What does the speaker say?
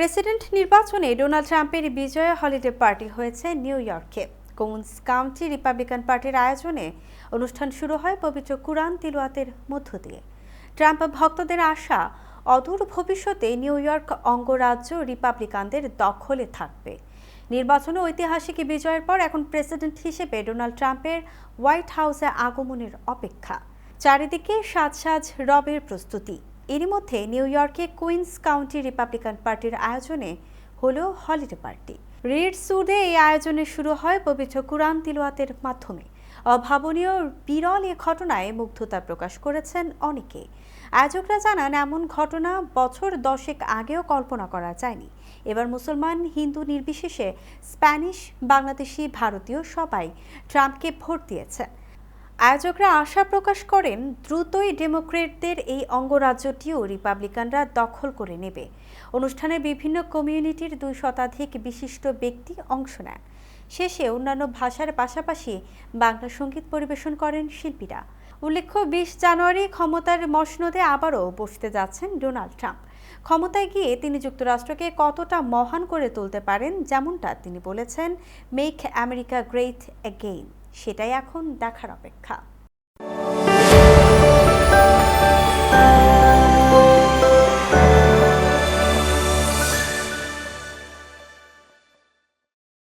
President নির্বাচনে Donald ট্রাম্পের বিজয় হলিডে পার্টি হয়েছে নিউ ইয়র্কে। কোন্স কাউন্টি রিপাবলিকান পার্টির আয়োজনে অনুষ্ঠান শুরু হয় পবিত্র কুরআন তিলওয়াতের মধ্য দিয়ে। ট্রাম্প ভক্তদের আশা, অদূর ভবিষ্যতে নিউ ইয়র্ক অঙ্গরাজ্য রিপাবলিকানদের দখলে থাকবে। নির্বাচনে ঐতিহাসিক বিজয়ের পর এখন প্রেসিডেন্ট হিসেবে ডোনাল্ড ট্রাম্পের হোয়াইট হাউসে আগমনের অপেক্ষা। চারিদিকে সাজ সাজ রবের প্রস্তুতি। এরই মধ্যে নিউ ইয়র্কে কুইন্স কাউন্টি রিপাবলিকান পার্টির আয়োজনে হলো হলিডে পার্টি। রিড সুডে এই আয়োজনে শুরু হয় পবিত্র কুরআন তিলওয়াতের মাধ্যমে। অভাবনীয় বিরল এ ঘটনায় মুগ্ধতা প্রকাশ করেছেন অনেকে। আয়োজকরা জানান, এমন ঘটনা বছর দশেক আগেও কল্পনা করা যায়নি। এবার মুসলমান, হিন্দু নির্বিশেষে স্প্যানিশ, বাংলাদেশি, ভারতীয় সবাই ট্রাম্পকে ভোট দিয়েছেন। আয়োজকরা আশা প্রকাশ করেন, দ্রুতই ডেমোক্রেটদের এই অঙ্গরাজ্যটিও রিপাবলিকানরা দখল করে নেবে। অনুষ্ঠানে বিভিন্ন কমিউনিটির দুই শতাধিক বিশিষ্ট ব্যক্তি অংশ নেন। শেষে অন্যান্য ভাষার পাশাপাশি বাংলা সংগীত পরিবেশন করেন শিল্পীরা। উল্লেখ্য, বিশ জানুয়ারি ক্ষমতার মসনদে আবারও বসতে যাচ্ছেন ডোনাল্ড ট্রাম্প। ক্ষমতায় গিয়ে তিনি যুক্তরাষ্ট্রকে কতটা মহান করে তুলতে পারেন, যেমনটা তিনি বলেছেন, মেক আমেরিকা গ্রেট অ্যাগেইন সেটাই এখন দেখার অপেক্ষা।